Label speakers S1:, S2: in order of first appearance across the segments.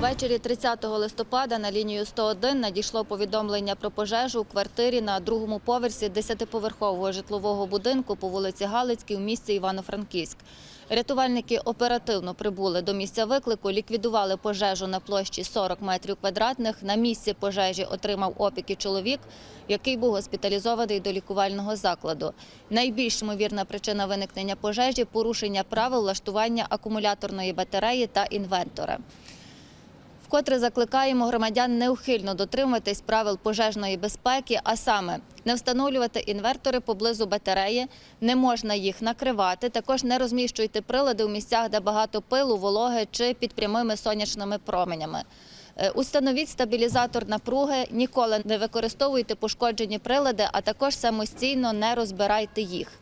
S1: Ввечері 30 листопада на лінію 101 надійшло повідомлення про пожежу у квартирі на другому поверсі 10-поверхового житлового будинку по вулиці Галицькій у місті Івано-Франківськ. Рятувальники оперативно прибули до місця виклику, ліквідували пожежу на площі 40 метрів квадратних. На місці пожежі отримав опіки чоловік, який був госпіталізований до лікувального закладу. Найбільш ймовірна причина виникнення пожежі – порушення правил влаштування акумуляторної батареї та інвентора. Вкотре закликаємо громадян неухильно дотримуватись правил пожежної безпеки, а саме не встановлювати інвертори поблизу батареї, не можна їх накривати. Також не розміщуйте прилади у місцях, де багато пилу, вологи чи під прямими сонячними променями. Е, Установіть стабілізатор напруги, ніколи не використовуйте пошкоджені прилади, а також самостійно не розбирайте їх.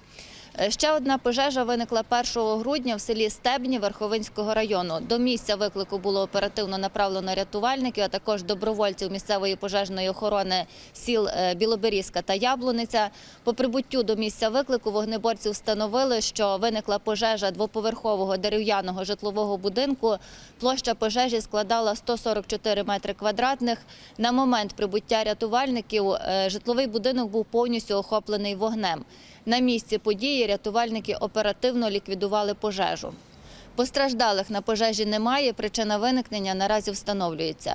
S1: Е, Ще одна пожежа виникла 1 грудня в селі Стебні Верховинського району. До місця виклику було оперативно направлено рятувальників, а також добровольців місцевої пожежної охорони сіл е, Білоберізка та Яблуниця. По прибуттю до місця виклику вогнеборці встановили, що виникла пожежа двоповерхового дерев'яного житлового будинку. Площа пожежі складала 144 метри квадратних. На момент прибуття рятувальників е, житловий будинок був повністю охоплений вогнем. На місці події рятувальники оперативно ліквідували пожежу. Постраждалих на пожежі немає. Причина виникнення наразі встановлюється.